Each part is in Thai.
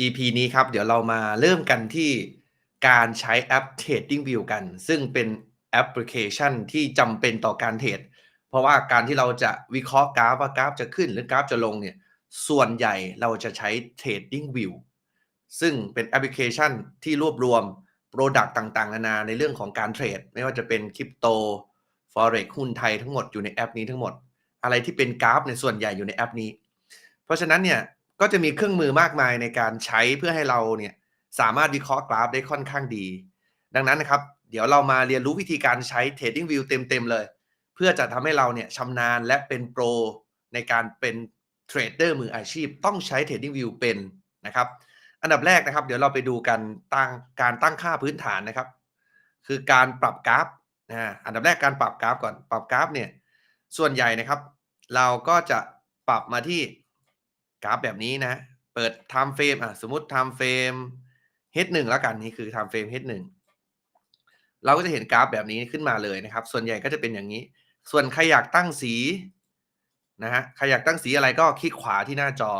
EP นี้ครับ เดี๋ยวเรามาเริ่มกันที่การใช้แอป TradingView กัน ซึ่งเป็นแอปพลิเคชันที่จำเป็นต่อการเทรดเพราะว่าการที่เราจะวิเคราะห์กราฟว่ากราฟจะขึ้นหรือกราฟจะลงเนี่ยส่วนใหญ่เราจะใช้ TradingView ซึ่งเป็นแอปพลิเคชันที่รวบรวม Product ต่างๆ นานาในเรื่องของการเทรด ไม่ว่าจะเป็นคริปโต Forex หุ้นไทยทั้งหมดอยู่ในแอปนี้ทั้งหมด อะไรที่เป็นกราฟในส่วนใหญ่อยู่ในแอปนี้ เพราะฉะนั้นเนี่ย ก็จะมีเครื่องมือมากมายในการใช้เพื่อให้เราเนี่ยสามารถวิเคราะห์กราฟได้ค่อนข้างดี ดังนั้นนะครับ เดี๋ยวเรามาเรียนรู้วิธีการใช้ Trading View เต็ม ๆ เลย เพื่อจะทำให้เราเนี่ยชำนาญและเป็นโปรในการเป็นเทรดเดอร์มืออาชีพ ต้องใช้ Trading View เป็นนะครับ อันดับแรกนะครับ เดี๋ยวเราไปดูกันตั้งการตั้งค่าพื้นฐานนะครับ คือการปรับกราฟนะอันดับแรกการปรับกราฟก่อนปรับกราฟเนี่ยส่วนใหญ่นะครับ เราก็จะปรับมาที่ กราฟแบบนี้นะ เปิด time frame อะสมมติ time frame h1 แล้วกันนี่คือ time frame h1 เราก็จะเห็นกราฟแบบนี้ขึ้นมาเลยนะครับ ส่วนใหญ่ก็จะเป็นอย่างนี้ ส่วนใครอยากตั้งสีนะฮะใครอยากตั้งสีอะไรก็คลิกขวาที่หน้าจอ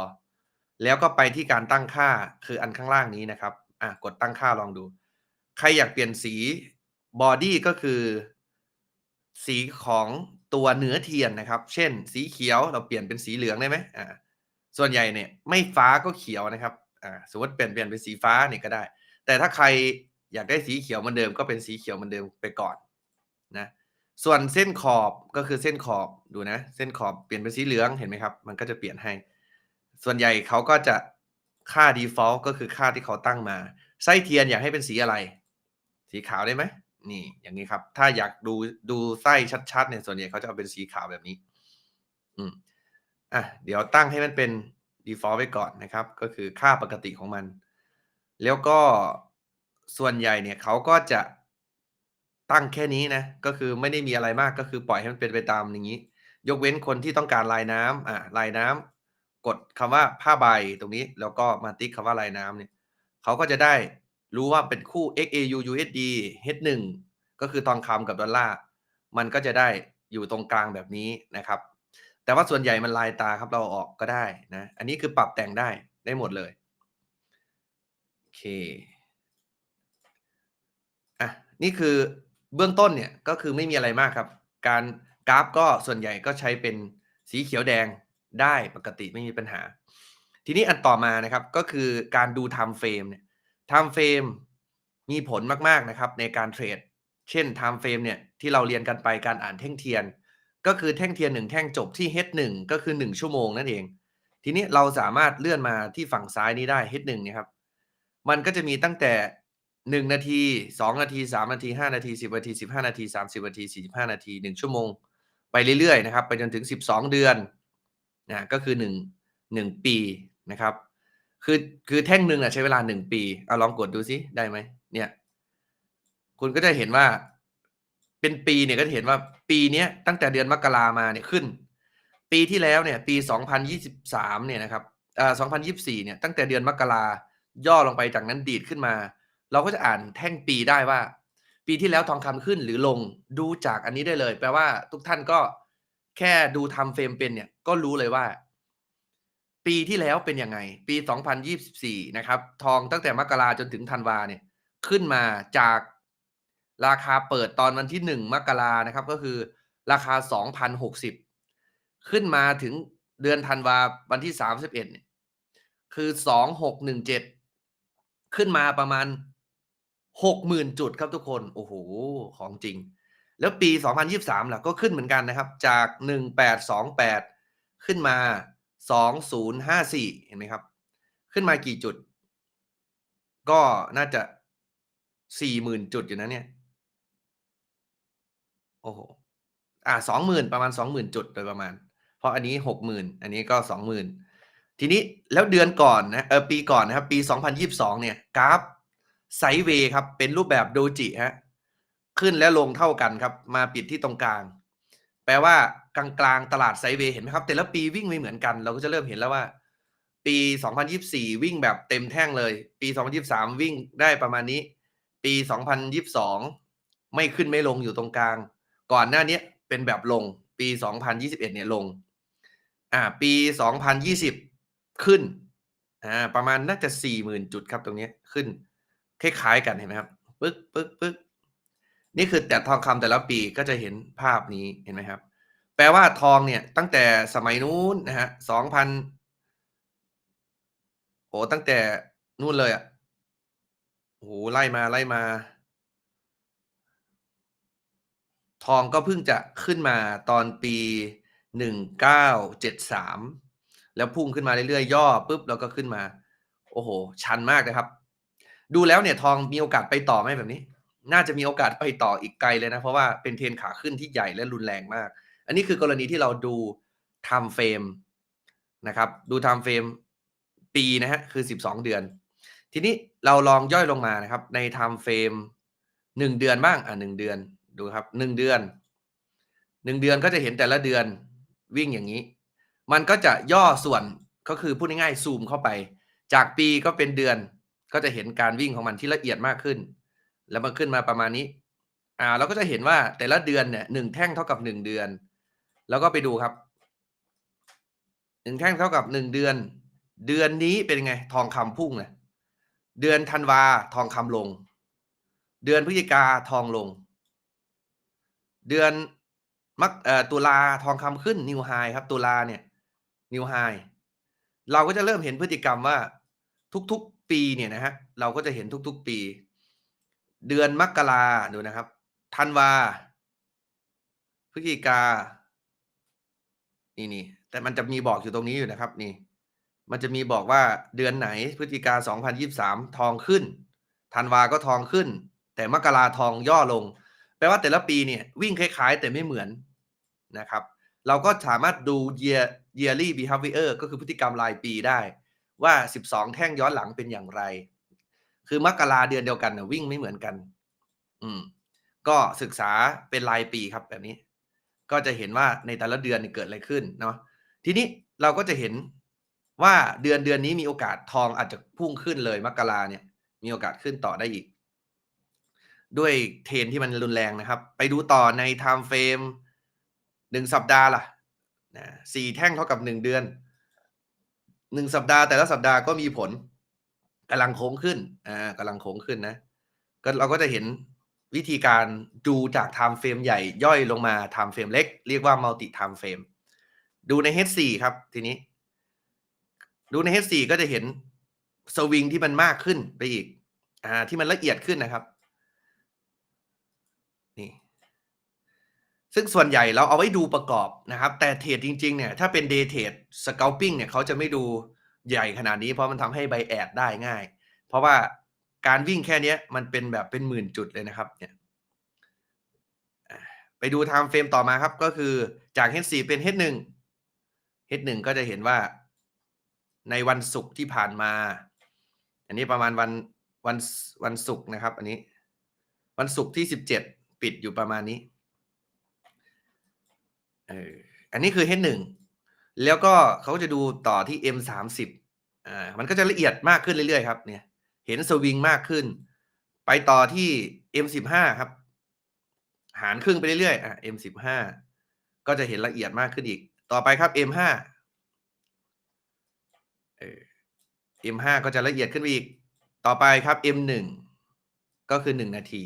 แล้วก็ไปที่การตั้งค่าคืออันข้างล่างนี้นะครับอะกดตั้งค่าลองดู ใครอยากเปลี่ยนสีบอดี้ก็คือ สีของตัวเนื้อเทียนนะครับ เช่น สีเขียวเราเปลี่ยนเป็นสีเหลืองได้ไหมอ่า ส่วนใหญ่เนี่ยไม่ฟ้าก็เขียวนะครับอ่าสมมติเปลี่ยนเปลี่ยนเป็นสีฟ้าเนี่ยก็ได้ แต่ถ้าใครอยากได้สีเขียวเหมือนเดิมก็เป็นสีเขียวเหมือนเดิมไปก่อนนะส่วนเส้นขอบก็คือเส้นขอบดูนะ เส้นขอบเปลี่ยนเป็นสีเหลืองเห็นไหมครับ มันก็จะเปลี่ยนให้ ส่วนใหญ่เขาก็จะค่า default ก็คือค่าที่เขาตั้งมา ไส้เทียนอยากให้เป็นสีอะไร สีขาวได้ไหมนี่อย่างนี้ครับ ถ้าอยากดูดูไส้ชัดๆเนี่ยส่วนใหญ่เขาจะเอาเป็นสีขาวแบบนี้ อืม อะเดี๋ยวตั้งให้มันเป็น default ไว้ก่อนนะครับ ก็คือค่าปกติของมัน แล้วก็ส่วนใหญ่เนี่ยเขาก็จะตั้งแค่นี้นะ ก็คือไม่ได้มีอะไรมากก็คือปล่อยให้มันเป็นไปตามอย่างนี้ ยกเว้นคนที่ต้องการลายน้ำอะลายน้ำกดคำว่าผ้าใบตรงนี้ แล้วก็มาติ๊กคำว่าลายน้ำเนี่ยเขาก็จะได้รู้ว่าเป็นคู่ XAU USD H1 ก็คือทองคำกับดอลลาร์มันก็จะได้อยู่ตรงกลางแบบนี้นะครับ แต่ว่าส่วนใหญ่มันลายตาครับเราออกก็ได้นะ อันนี้คือปรับแต่งได้ได้หมดเลย โอเค อะ นี่คือเบื้องต้นเนี่ยก็คือไม่มีอะไรมากครับ การกราฟก็ส่วนใหญ่ก็ใช้เป็นสีเขียวแดงได้ปกติไม่มีปัญหา ทีนี้อันต่อมานะครับก็คือการดู time frame เนี่ย time frame มีผลมากๆนะครับในการเทรด เช่น time frame เนี่ยที่เราเรียนกันไปการอ่านแท่งเทียน ก็คือแท่งเทียนหนึ่งแท่งจบที่ H1 ก็คือ 1 ชั่วโมงนั่นเอง ทีนี้เราสามารถเลื่อนมาที่ฝั่งซ้ายนี้ได้ H1 เนี่ยครับ มันก็จะมีตั้งแต่ 1 นาที 2 นาที 3 นาที 5 นาที 10 นาที 15 นาที 30 นาที 45 นาที 1 ชั่วโมง ไปเรื่อยๆนะครับ ไปจนถึง 12 เดือนนะก็คือ 1 1 ปีนะครับ คือคือแท่งหนึ่งอะใช้เวลา 1 ปีเอาลองกดดูซิได้ไหมเนี่ยคุณก็จะเห็นว่า เป็นปีเนี่ยก็จะเห็นว่าปีเนี้ยตั้งแต่เดือนมกรามาเนี่ยขึ้น ปีที่แล้วเนี่ยปี 2023 เนี่ยนะครับอ่า2024 เนี่ยตั้งแต่เดือนมกราย่อลงไปจากนั้นดีดขึ้นมา เราก็จะอ่านแท่งปีได้ว่า ปีที่แล้วทองคำขึ้นหรือลงดูจากอันนี้ได้เลย แปลว่าทุกท่านก็แค่ดูทำเฟรมเป็นเนี่ยก็รู้เลยว่า ปีที่แล้วเป็นยังไง ปี 2024 นะครับ ทองตั้งแต่มกราจนถึงธันวาเนี่ยขึ้นมาจาก ราคาเปิดตอนวันที่ 1 มกรานะครับ ก็คือราคา 2,060 ขึ้นมาถึงเดือนธันวาวันที่ 31เนี่ยคือ 2617 ขึ้นมาประมาณ 60,000 จุดครับทุกคน โอ้โห ของจริง แล้วปี 2023 ล่ะก็ขึ้นเหมือนกันนะครับ จาก 1828 ขึ้นมา 2054 เห็นไหมครับ ขึ้นมากี่จุด ก็น่าจะ 40,000 จุดอยู่นะเนี่ย โอ้โฮอ่า20,000ประมาณ20,000จุดโดยประมาณ เพราะอันนี้60,000อันนี้ก็20,000ทีนี้แล้วเดือนก่อนนะเออปีก่อนนะครับ ปี 2022 เนี่ยกราฟไซเวย์ครับ เป็นรูปแบบโดจิครับขึ้นและลงเท่ากันครับ มาปิดที่ตรงกลาง แปลว่ากลางๆตลาดไซเวย์เห็นไหมครับ แต่ละปีวิ่งไม่เหมือนกัน เราก็จะเริ่มเห็นแล้วว่า ปี 2024 วิ่งแบบเต็มแท่งเลย ปี 2023 วิ่งได้ประมาณนี้ ปี 2022 ไม่ขึ้นไม่ลงอยู่ตรงกลาง ก่อนหน้าเนี้ยเป็นแบบลงปี 2021 เนี่ยลง อ่า ปี 2020 ขึ้นอาประมาณน่าจะ 40,000 จุดครับตรงนี้ขึ้น คล้ายๆกันเห็นไหมครับ ปึ๊กๆๆนี่คือแต่ทองคำแต่ละปีก็จะเห็นภาพนี้เห็นไหมครับ แปลว่าทองเนี่ยตั้งแต่สมัยนู้นนะครับ2,000โอ้ตั้งแต่นู่นเลยอะโอ้โฮไล่มา ๆ ท องก็เพิ่งจะขึ้นมาตอนปี 1973 แล้วพุ่งขึ้นมาเรื่อยๆ ย่อปุ๊บแล้วก็ขึ้นมา โอ้โฮชันมากนะครับ ดูแล้วเนี่ยทองมีโอกาสไปต่อไหมแบบนี้ น่าจะมีโอกาสไปต่ออีกไกลเลยนะ เพราะว่าเป็น Trend ขาขึ้นที่ใหญ่และรุนแรงมาก อันนี้คือกรณีที่เราดู Time Frame นะครับ ดู Time Frame ปีนะครับคือ 12 เดือน ทีนี้เราลองย่อยลงมานะครับ ใน Time Frame 1เดือนบ้าง อ่า1เดือน ดูครับ1เดือน1เดือนก็จะเห็นแต่ละเดือนวิ่งอย่างงี้ มันก็จะย่อส่วนก็คือพูดง่ายๆซูมเข้าไป จากปีก็เป็นเดือนก็จะเห็นการวิ่งของมันที่ละเอียดมากขึ้น แล้วมันขึ้นมาประมาณนี้อ่าเราก็จะเห็นว่าแต่ละเดือนเนี่ย1แท่งเท่ากับ1เดือน แล้วก็ไปดูครับ1แท่งเท่ากับ1เดือน เดือนนี้เป็นไงทองคำพุ่งเลยเดือนธันวาทองคำลง เดือนพฤศจิกาทองลง เดือนมักตุลาทองคำขึ้น New High ครับ ตุลาเนี่ย New High เราก็จะเริ่มเห็นพฤติกรรมว่าทุกๆปีเนี่ยนะครับเราก็จะเห็นทุกๆปี เดือนมกราดูนะครับธันวาพฤศจิกา นี่ๆแต่มันจะมีบอกอยู่ตรงนี้อยู่นะครับ นี่ มันจะมีบอกว่าเดือนไหนพฤศจิกา 2023 ทองขึ้นธันวาก็ทองขึ้น แต่มกราทองย่อลง แปลว่าแต่ละปีเนี่ยวิ่งคล้ายๆ แต่ไม่เหมือนนะครับ เราก็สามารถดู year yearly behavior ก็คือพฤติกรรมรายปีได้ว่า 12 แท่งย้อนหลังเป็นอย่างไร คือมกราเดือนเดียวกันน่ะวิ่งไม่เหมือนกัน อืม ก็ศึกษาเป็นรายปีครับแบบนี้ ก็จะเห็นว่าในแต่ละเดือนเนี่ยเกิดอะไรขึ้นเนาะ ทีนี้เราก็จะเห็นว่าเดือนเดือนนี้มีโอกาสทองอาจจะพุ่งขึ้นเลยมกราเนี่ย มีโอกาสขึ้นต่อได้อีก ด้วย Trend ที่มันรุนแรงนะครับ ไปดูต่อใน Time Frame 1สัปดาห์ล่ะนะ4แท่งเท่ากับ1เดือน1สัปดาห์แต่ละสัปดาห์ก็มีผลกำลังโค้งขึ้นอ่ากำลังโค้งขึ้นนะก็เราก็จะเห็นวิธีการดูจาก Time Frame ใหญ่ย่อยลงมา Time Frame เล็ก เรียกว่า Multi Time Frame ดูใน H4 ครับทีนี้ ดูใน H4 ก็จะเห็นสวิงที่มันมากขึ้นไปอีกอ่าที่มันละเอียดขึ้นนะครับ นี่ ซึ่งส่วนใหญ่เราเอาไว้ดูประกอบนะครับ แต่เทรดจริงๆเนี่ยถ้าเป็น Day Trade Scalping เนี่ยเขาจะไม่ดูใหญ่ขนาดนี้ เพราะมันทำให้ Bias ได้ง่าย เพราะว่าการวิ่งแค่นี้มันเป็นแบบเป็นหมื่นจุดเลยนะครับเนี่ยไปดู Time Frame ต่อมาครับ ก็คือจาก H4 เป็น H1 H1 ก็จะเห็นว่าในวันศุกร์ที่ผ่านมา อันนี้ประมาณวันวันวันศุกร์นะครับ อันนี้ วันศุกร์ที่ 17 ปิดอยู่ประมาณนี้ เอออันนี้คือ H1 แล้วก็เขาจะดูต่อที่ M30 อ่ามันก็จะละเอียดมากขึ้นเรื่อยๆครับเนี่ย เห็นสวิงมากขึ้น ไปต่อที่ M15 ครับ หารครึ่งไปเรื่อยๆอ่า M15 ก็จะเห็นละเอียดมากขึ้นอีก ต่อไปครับ M5 เออ M5 ก็จะละเอียดขึ้นไปอีก ต่อไปครับ M1 ก็คือ1นาที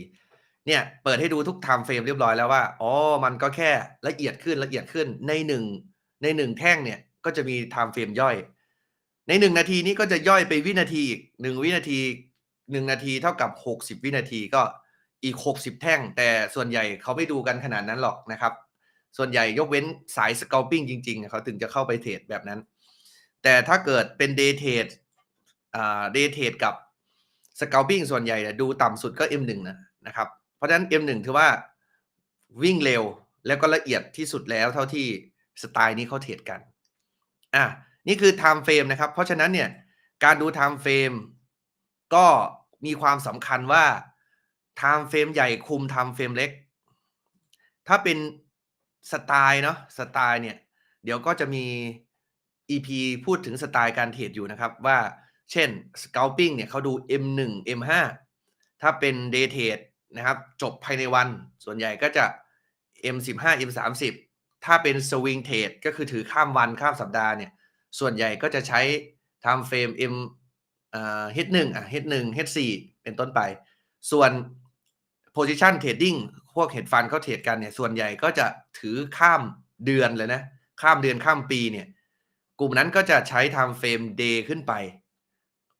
เนี่ยเปิดให้ดูทุก Time Frame เรียบร้อยแล้วว่าอ๋อมันก็แค่ละเอียดขึ้นละเอียดขึ้นใน1ใน1แท่งเนี่ยก็จะมี Time Frame ย่อย ใน1นาทีนี้ก็จะย่อยไปวินาทีอีก1วินาที1นาทีเท่ากับ60วินาทีก็อีก60แท่ง แต่ส่วนใหญ่เขาไม่ดูกันขนาดนั้นหรอกนะครับ ส่วนใหญ่ยกเว้นสาย Scalping จริงๆเขาถึงจะเข้าไปเทรดแบบนั้น แต่ถ้าเกิดเป็น Day Trade อ่า Day Trade กับ Scalping ส่วนใหญ่ดูต่ำสุดก็ M1 นะนะครับ ราะฉะนั้น M1 ถือว่าวิ่งเร็วแล้วก็ละเอียดที่สุดแล้วเท่าที่สไตล์นี้เขาเทรดกันอานี่คือ Time Frame นะครับ เพราะฉะนั้นเนี่ย การดู Time Frame ก็มีความสำคัญว่า Time Frame ใหญ่คุม Time Frame เล็ก ถ้าเป็นสไตล์เนาะ สไตล์เนี่ย เดี๋ยวก็จะมี EP พูดถึงสไตล์การเทรดอยู่นะครับ ว่า เช่น Scalping เนี่ยเขาดู M1 M5 ถ้าเป็น Day Trade นะครับ จบภายในวัน ส่วนใหญ่ก็จะ M15 M30 ถ้าเป็น Swing Trade ก็คือถือข้ามวันข้ามสัปดาห์เนี่ย ส่วนใหญ่ก็จะใช้ time frame M อ่า H1 อะ H1 H4 เป็นต้นไป ส่วน position trading พวก hedge fund เขาเทรดกันเนี่ย ส่วนใหญ่ก็จะถือข้ามเดือนเลยนะ ข้ามเดือนข้ามปีเนี่ย กลุ่มนั้นก็จะใช้ time frame day ขึ้นไป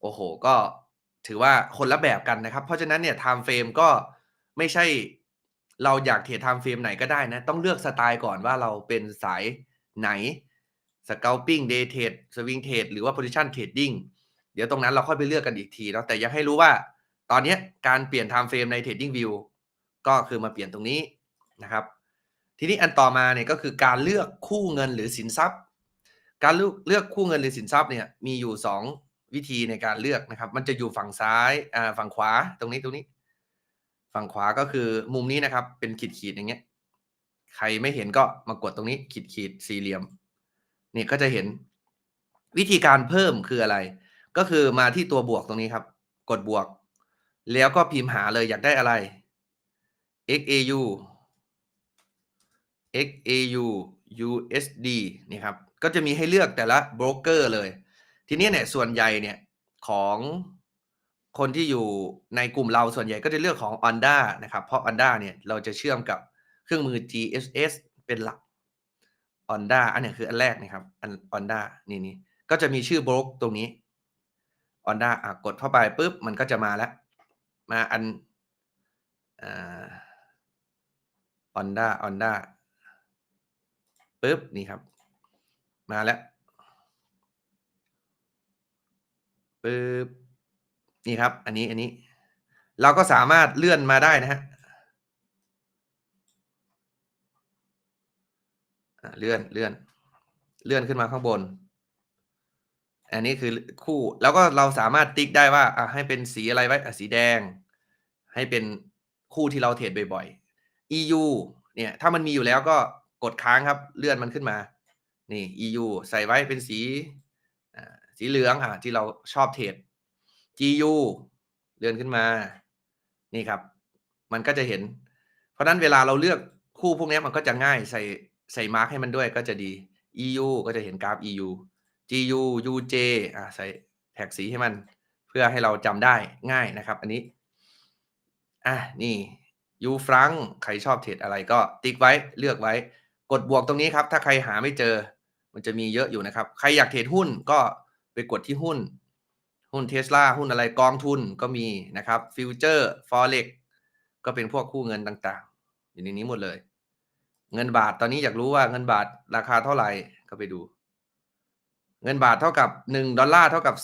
โอ้โห ก็ถือว่าคนละแบบกันนะครับ เพราะฉะนั้นเนี่ย time frame ก็ ไม่ใช่เราอยากเทรด time frame ไหนก็ได้นะ ต้องเลือกสไตล์ก่อนว่าเราเป็นสายไหน scalping day trade swing trade หรือว่า position trading เดี๋ยวตรงนั้นเราค่อยไปเลือกกันอีกทีเนาะแต่อยากให้รู้ว่าตอนนี้การเปลี่ยน time frame ใน trading view ก็คือมาเปลี่ยนตรงนี้นะครับ ทีนี้อันต่อมาเนี่ยก็คือการเลือกคู่เงินหรือสินทรัพย์ การเลือกเลือกคู่เงินหรือสินทรัพย์เนี่ยมีอยู่ 2 วิธีในการเลือกนะครับ มันจะอยู่ฝั่งซ้ายอ่าฝั่งขวาตรงนี้ตรงนี้ ฝั่งขวาก็คือมุมนี้นะครับ เป็นขีดขีดๆอย่างเงี้ย ใครไม่เห็นก็มากดตรงนี้ขีดขีดๆสี่เหลี่ยม นี่ก็จะเห็นวิธีการเพิ่มคืออะไร ก็คือมาที่ตัวบวกตรงนี้ครับ กดบวก แล้วก็พิมพ์หาเลยอยากได้อะไร XAU XAU USD นี่ครับ ก็จะมีให้เลือกแต่ละโบรกเกอร์เลย ทีนี้เนี่ยส่วนใหญ่เนี่ยของ คนที่อยู่ในกลุ่มเราส่วนใหญ่ก็จะเลือกของ Onda นะครับ เพราะ Onda เนี่ยเราจะเชื่อมกับเครื่องมือ GSS เป็นหลัก Onda อันเนี้ยคืออันแรกนะครับ อัน Onda นี่นี่ก็จะมีชื่อโบรกตรงนี้ Onda อะกดเข้าไปปุ๊บ มันก็จะมาแล้ว มาอันอ่า Onda Onda ปุ๊บ นี่ครับ มาแล้วปึ๊บ นี่ครับ อันนี้อันนี้ เราก็สามารถเลื่อนมาได้นะฮะเลื่อนเลื่อนเลื่อนขึ้นมาข้างบน อันนี้คือคู่ แล้วก็เราสามารถติ๊กได้ว่าอะให้เป็นสีอะไรไว้อะสีแดง ให้เป็นคู่ที่เราเทรดบ่อยๆ EU เนี่ยถ้ามันมีอยู่แล้วก็กดค้างครับ เลื่อนมันขึ้นมา นี่ EU ใส่ไว้เป็นสีสีเหลืองอะที่เราชอบเทรด GU เลื่อนขึ้นมา นี่ครับ มันก็จะเห็น เพราะฉะนั้นเวลาเราเลือกคู่พวกนี้มันก็จะง่ายใส่ใส่มาร์กให้มันด้วยก็จะดี EU ก็จะเห็นกราฟ EU GU UJ อะใส่แท็กสีให้มัน เพื่อให้เราจำได้ง่ายนะครับ อันนี้ อะนี่ยูฟรังใครชอบเทรดอะไรก็ติ๊กไว้เลือกไว้ กดบวกตรงนี้ครับ ถ้าใครหาไม่เจอ มันจะมีเยอะอยู่นะครับ ใครอยากเทรดหุ้นก็ไปกดที่หุ้น หุ้นเทสลาหุ้นอะไรกองทุนก็มีนะครับฟิวเจอร์ฟอเร็กก็เป็นพวกคู่เงินต่างๆ อยู่ในนี้หมดเลย เงินบาทตอนนี้อยากรู้ว่าเงินบาทราคาเท่าไหร่ก็ไปดู เงินบาทเท่ากับ 1 ดอลลาร์เท่ากับ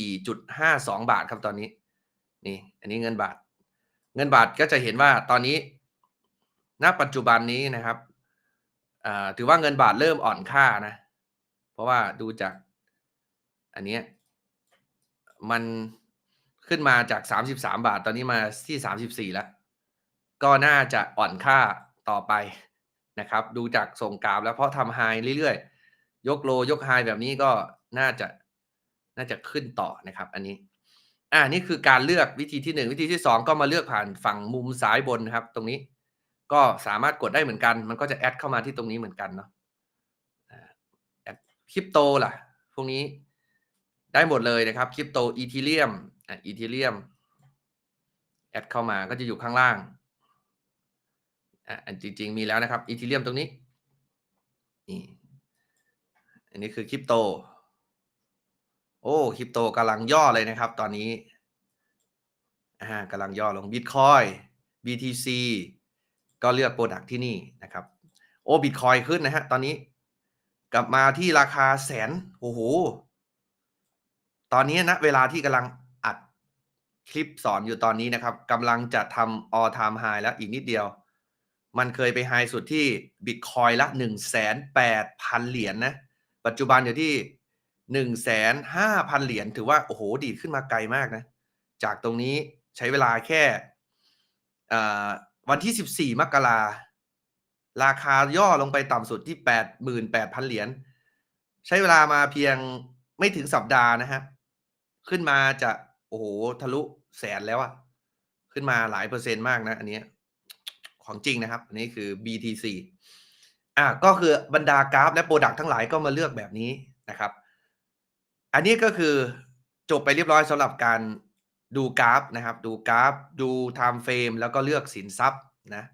34.52 บาทครับตอนนี้ นี่ อันนี้เงินบาท เงินบาทก็จะเห็นว่าตอนนี้ณปัจจุบันนี้นะครับถือว่าเงินบาทเริ่มอ่อนค่านะ เพราะว่าดูจากอันนี้ มันขึ้นมาจาก 33 บาท ตอนนี้มาที่ 34 แล้ว ก็น่าจะอ่อนค่าต่อไปนะครับ ดูจากส่งกราฟแล้วเพราะทำไฮเรื่อยๆ ยกโลยกไฮแบบนี้ก็น่าจะน่าจะขึ้นต่อนะครับ อันนี้ อ่านี่คือการเลือกวิธีที่ 1 วิธีที่ 2 ก็มาเลือกผ่านฝั่งมุมซ้ายบนนะครับ ตรงนี้ก็สามารถกดได้เหมือนกัน มันก็จะแอดเข้ามาที่ตรงนี้เหมือนกันเนาะคริปโตล่ะ พวกนี้ ได้หมดเลยนะครับคริปโตอีทีเรียมอะอีทีเรียมแอดเข้ามาก็จะอยู่ข้างล่างอะอันจริง ๆ มีแล้วนะครับอีทีเรียมตรงนี้นี่อันนี้คือคริปโต โอ้คริปโตกำลังย่อเลยนะครับ ตอนนี้อ่ากำลังย่อลงบิตคอย BTC ก็เลือกโปรดักที่นี่นะครับ โอ้บิตคอยขึ้นนะฮะตอนนี้ กลับมาที่ราคาแสนโอ้โห ตอนนี้นะเวลาที่กำลังอัดคลิปสอนอยู่ตอนนี้นะครับกำลังจะทำ all time high แล้วอีกนิดเดียว มันเคยไปไฮสุดที่บิตคอยละ 1 8 0 0 0 เหรียญนนะ ปัจจุบันอยู่ที่ 1 5 0 0 0 เหรียญถือว่า โอ้โห ดีขึ้นมาไกลมากนะ จากตรงนี้ใช้เวลาแค่วันที่ 14 มกราราคาย่อลงไปต่ำสุดที่ 88,000 เหรียญ ใช้เวลามาเพียงไม่ถึงสัปดาห์นะครับ ขึ้นมาจะโอ้โหทะลุแสนแล้วอะขึ้นมาหลายเปอร์เซ็นต์มากนะ อันนี้ของจริงนะครับ อันนี้คือ BTC อะก็คือบรรดากราฟและโปรดักทั้งหลายก็มาเลือกแบบนี้นะครับ อันนี้ก็คือจบไปเรียบร้อยสำหรับการดูกราฟนะครับ ดูกราฟ ดู time frame แล้วก็เลือกสินทรัพย์นะ